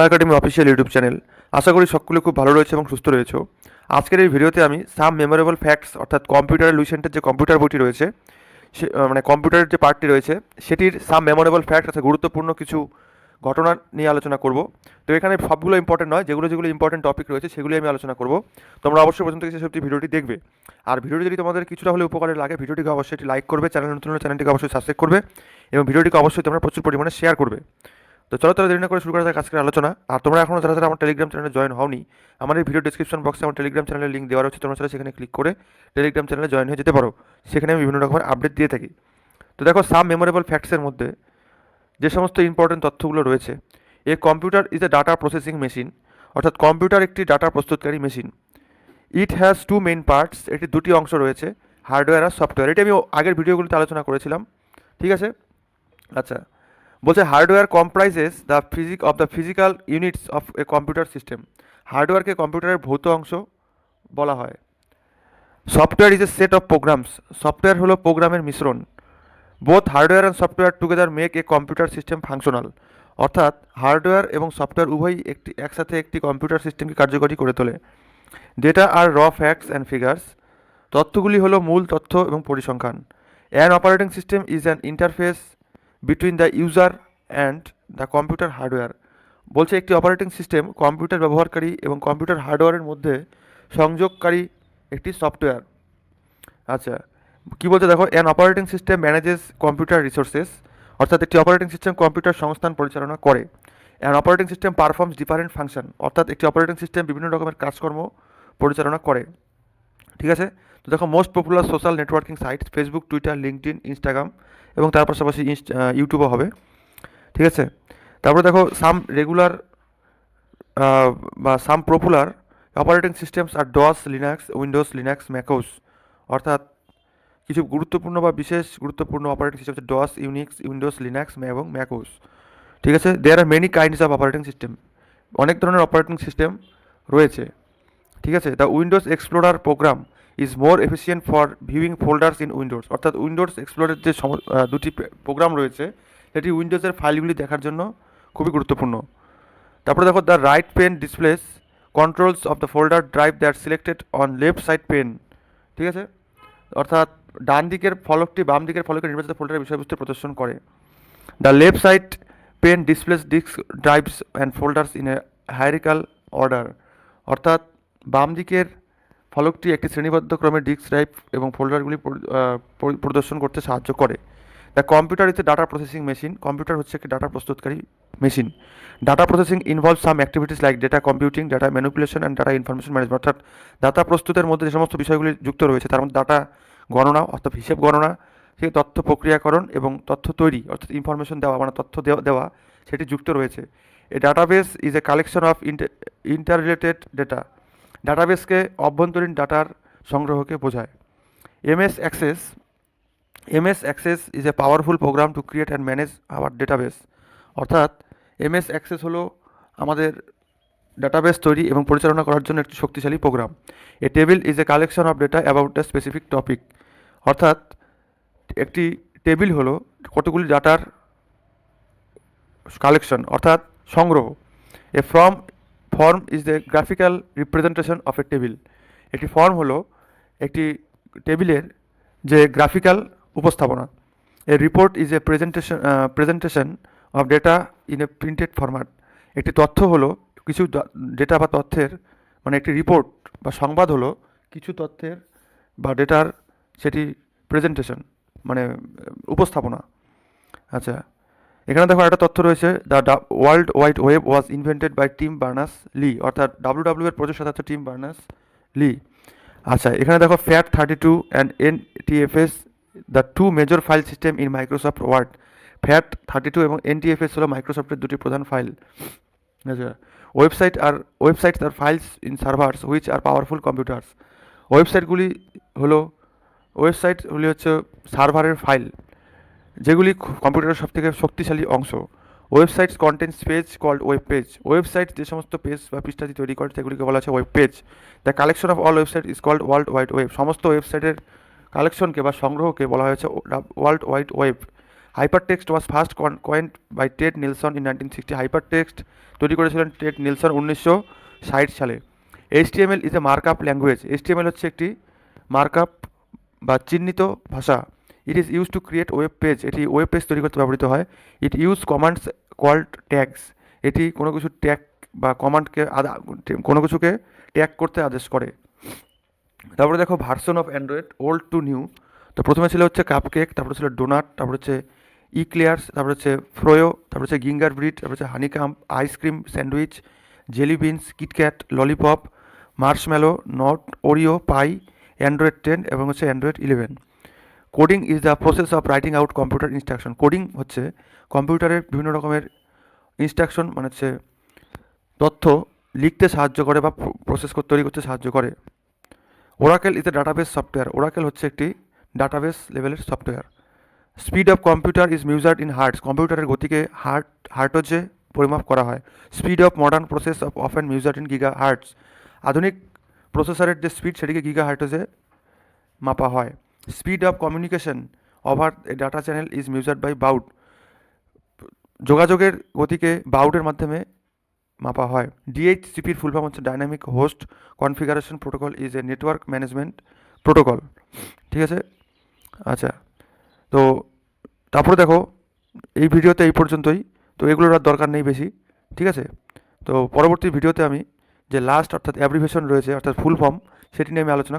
Bangla Academy official YouTube channel আশা করি সকলে খুব ভালো রয়েছে এবং সুস্থ রয়েছে। আজকের এই ভিডিওতে আমি সাম মেমোরেবল ফ্যাক্টস অর্থাৎ কম্পিউটার লুসেন্টের যে কম্পিউটার বইটি রয়েছে, সে মানে কম্পিউটারের যে পার্টটি রয়েছে, সেটির সাম মেমোরেবল ফ্যাক্টস অর্থাৎ গুরুত্বপূর্ণ কিছু ঘটনা নিয়ে আলোচনা করব। তো এখানে সবগুলো ইম্পর্টেন্ট নয়, যেগুলো যেগুলো ইম্পর্টেন্ট টপিক রয়েছে সেগুলি আমি আলোচনা করব। তোমরা অবশ্যই পর্যন্ত শেষ অবধি ভিডিওটি দেখবে। আর ভিডিওটি যদি তোমাদের কিছুটা হলে উপকারে লাগে, ভিডিওটিকে অবশ্যই লাইক করবে চ্যানেল নতুন চ্যানেলটিকে অবশ্যই সাবস্ক্রাইব করবে এবং ভিডিওটিকে অবশ্যই তোমরা প্রচুর পরিমাণে শেয়ার করবে। তো চলো তাহলে দেরি না করে শুরু করা যাক আজকের আলোচনা। আর তোমরা এখনও যারা আমার টেলিগ্রাম চ্যানেলে জয়েন হওনি, আমার এই ভিডিও ডিসক্রিপশন বক্সে আমার টেলিগ্রাম চ্যানেলের লিঙ্ক দেওয়া রয়েছে, তোমরা চাইলে সেখানে ক্লিক করে টেলিগ্রাম চ্যানেলে জয়েন হয়ে যেতে পারো। সেখানে আমি বিভিন্ন রকমের আপডেট দিয়ে থাকি। তো দেখো সাম মেমোরেবল ফ্যাক্টসের মধ্যে যে সমস্ত ইম্পর্টেন্ট তথ্যগুলো রয়েছে, a computer is a data processing machine অর্থাৎ কম্পিউটার একটি ডাটা প্রস্তুতকারী machine it has two main parts এটি দুটি অংশ রয়েছে হার্ডওয়্যার আর সফটওয়্যার এটি আমি আগের ভিডিওগুলিতে আলোচনা করেছিলাম, ঠিক আছে? আচ্ছা বলছে hardware comprises the physic of the physical units of a computer system হার্ডওয়্যারকে কম্পিউটারের ভৌত অংশ বলা হয়। Software is a set of programs software হলো প্রোগ্রামের মিশ্রণ। Both hardware and software together make a computer system functional অর্থাৎ হার্ডওয়্যার এবং সফটওয়্যার উভয়ই একটি, একসাথে একটি কম্পিউটার সিস্টেমকে কার্যকরী করে তোলে। ডেটা আর র ফ্যাক্টস অ্যান্ড ফিগার্স তথ্যগুলি হলো মূল তথ্য এবং পরিসংখ্যান। An operating system is an interface between the user and the computer hardware বলছে একটি অপারেটিং সিস্টেম কম্পিউটার ব্যবহারকারী এবং কম্পিউটার হার্ডওয়্যারের মধ্যে সংযোগকারী একটি সফটওয়্যার আচ্ছা কী বলতে দেখো an operating system manages computer resources অর্থাৎ একটি অপারেটিং সিস্টেম কম্পিউটার সংস্থান পরিচালনা করে। An operating system performs different function অর্থাৎ একটি অপারেটিং সিস্টেম বিভিন্ন রকমের কাজকর্ম পরিচালনা করে। ঠিক আছে? তো দেখো most popular social networking site Facebook Twitter LinkedIn Instagram এবং তার পাশাপাশি ইউটিউবও হবে। ঠিক আছে? তারপরে দেখো সাম রেগুলার বা some popular operating systems are DOS Linux Windows Linux macOS অর্থাৎ কিছু গুরুত্বপূর্ণ বা বিশেষ গুরুত্বপূর্ণ অপারেটিং সিস্টেম হচ্ছে ডস ইউনিক্স উইন্ডোজ লিনাক্স এবং ম্যাকোস ঠিক আছে? There are many kinds of operating system অনেক ধরনের অপারেটিং সিস্টেম রয়েছে। ঠিক আছে? The Windows Explorer program is more efficient for viewing folders in Windows অর্থাৎ উইন্ডোজ এক্সপ্লোরের যে দুটি প্রোগ্রাম রয়েছে, সেটি উইন্ডোজের ফাইলগুলি দেখার জন্য খুবই গুরুত্বপূর্ণ। তারপরে দেখো the right pane displays controls of the folder drive that selected on left side pane ঠিক আছে? অর্থাৎ ডান দিকের ফলকটি বাম দিকের ফলকের নির্বাচিত ফোল্ডারের বিষয়বস্তু প্রদর্শন করে। The left side pane displays disk drives and folders in a hierarchical order অর্থাৎ বাম দিকের ফলকটি একটি শ্রেণীবদ্ধ ক্রমে ডিস্ক ড্রাইভ এবং ফোল্ডারগুলি প্রদর্শন করতে সাহায্য করে। The computer is a data processing machine computer হচ্ছে একটি ডাটা প্রস্তুতকারী machine data processing involve some activities like data computing data manipulation and data information management অর্থাৎ ডাটা প্রস্তুতের মধ্যে যে সমস্ত বিষয়গুলি যুক্ত রয়েছে, তার মধ্যে ডাটা গণনা, অর্থাৎ হিসেব গণনা থেকে তথ্য প্রক্রিয়াকরণ এবং তথ্য তৈরি, অর্থাৎ ইনফরমেশন দেওয়া মানে তথ্য দেওয়া দেওয়া, সেটি যুক্ত রয়েছে। A database is a collection of interrelated data ডাটাবেসকে অভ্যন্তরীণ ডাটার সংগ্রহকে বোঝায়। MS Access MS Access is a powerful program to create and manage our database অর্থাৎ এমএস অ্যাক্সেস হলো আমাদের ডাটাবেস তৈরি এবং পরিচালনা করার জন্য একটি শক্তিশালী program a table is a collection of data about a specific topic অর্থাৎ একটি টেবিল হলো কতগুলি ডাটার কালেকশন অর্থাৎ সংগ্রহ। A form form is the graphical representation of a table একটি ফর্ম হলো একটি টেবিলের যে গ্রাফিক্যাল উপস্থাপনা। A report is a presentation presentation of data in a printed format একটি তথ্য হলো কিছু ডেটা বা তথ্যের মানে একটি রিপোর্ট বা সংবাদ হলো কিছু তথ্যের বা ডেটার সেটি প্রেজেন্টেশন মানে উপস্থাপনা। আচ্ছা এখানে দেখো একটা তথ্য রয়েছে the World Wide Web was invented by Tim Berners Lee অর্থাৎ ডাব্লিউ ডাব্লিউ এর প্রচেষ্টা হচ্ছে টিম বার্নাস লি আচ্ছা এখানে দেখো FAT thirty two and NTFS the two major file system in Microsoft Word FAT thirty two এবং এন এনটিএফএস হলো মাইক্রোসফটের দুটি প্রধান ফাইল আচ্ছা website are website are files in servers which are powerful computers ওয়েবসাইটগুলি হলো ওয়েবসাইটগুলি হচ্ছে সার্ভারের ফাইল যেগুলি কম্পিউটারের সব থেকে শক্তিশালী অংশ। Websites contents page called web page website যে সমস্ত পেজ বা পৃষ্ঠাটি তৈরি করে, সেগুলিকে বলা হচ্ছে web page the collection of all website is called World Wide Web সমস্ত ওয়েবসাইটের কালেকশনকে বা সংগ্রহকে বলা হয়েছে World Wide Web hypertext was first coined by Ted Nelson in nineteen sixty hypertext তৈরি করেছিলেন টেড নিলসন উনিশশো ষাট সালে। HTML is a markup language HTML হচ্ছে একটি মার্কআপ বা চিহ্নিত ভাষা। It is use to create web page এটি ওয়েব পেজ তৈরি করতে ব্যবহৃত হয়। It use commands called tags এটি কোনো কিছু ট্যাগ বা কমান্ডকে আদা কোনো কিছুকে ট্যাগ করতে আদেশ করে। তারপরে দেখো version of Android old to new তো প্রথমে ছিল হচ্ছে কাপকেক তারপরে ছিল ডোনাট তারপরে হচ্ছে ইক্লেয়ার্স তারপরে হচ্ছে ফ্রোয়ো তারপরে হচ্ছে গিঙ্গার ব্রিড তারপরে হচ্ছে Honeycomb ice cream sandwich jelly beans KitKat Lollipop Marshmallow Nougat Oreo Pie Android ten এবং হচ্ছে Android eleven coding is the process of writing out computer instruction coding হচ্ছে কম্পিউটারের বিভিন্ন রকমের ইনস্ট্রাকশন মানে হচ্ছে তথ্য লিখতে সাহায্য করে বা প্রসেস তৈরি করতে সাহায্য করে। Oracle is a database software Oracle হচ্ছে একটি ডাটাবেস লেভেলের software speed of computer is মিউজার্ড in hertz কম্পিউটারের গতিকে হার্ট হার্টজে পরিমাপ করা হয়। Speed of modern process of of and মিউজার্ড in giga hertz আধুনিক প্রসেসরের যে স্পিড সেটিকে গিগা হার্টজে মাপা হয়। Speed of communication over data channel is মিউজার্ড by bout. যোগাযোগের গতিকে বাউটের মাধ্যমে মাপা হয়। ডিএইচসিপির ফুল ফর্ম হচ্ছে dynamic host configuration protocol is a network management protocol ঠিক আছে? আচ্ছা। তো তারপরে দেখো, এই ভিডিওতে এই পর্যন্তই। তো এগুলোর আর দরকার নেই বেশি। ঠিক আছে? তো পরবর্তী ভিডিওতে আমি যে লাস্ট অর্থাৎ অ্যাব্রিভেশন রয়েছে, অর্থাৎ ফুল ফর্ম সেটি নিয়ে আমি আলোচনা